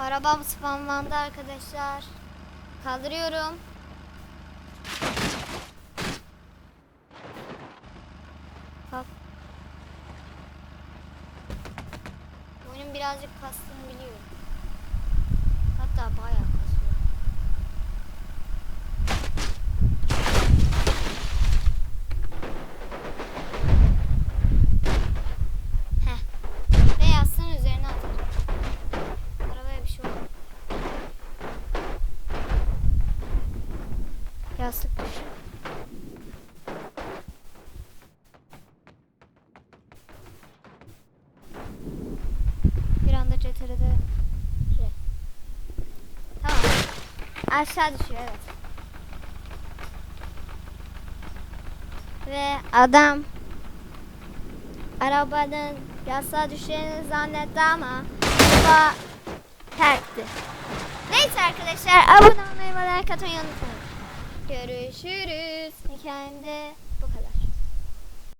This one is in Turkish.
Arabam spamlandı arkadaşlar. Kaldırıyorum. Bak. Oyunun birazcık kastığını biliyorum. Hatta bayağı Yastık düşüyor. Bir anda CTR'de. Tamam. Aşağı düşüyor evet. Ve adam arabanın yastığa düşeceğini zannetti ama araba terkti. Neyse arkadaşlar abone olmayı ve like atmayı unutmayın. Görüşürüz. Hikayemde.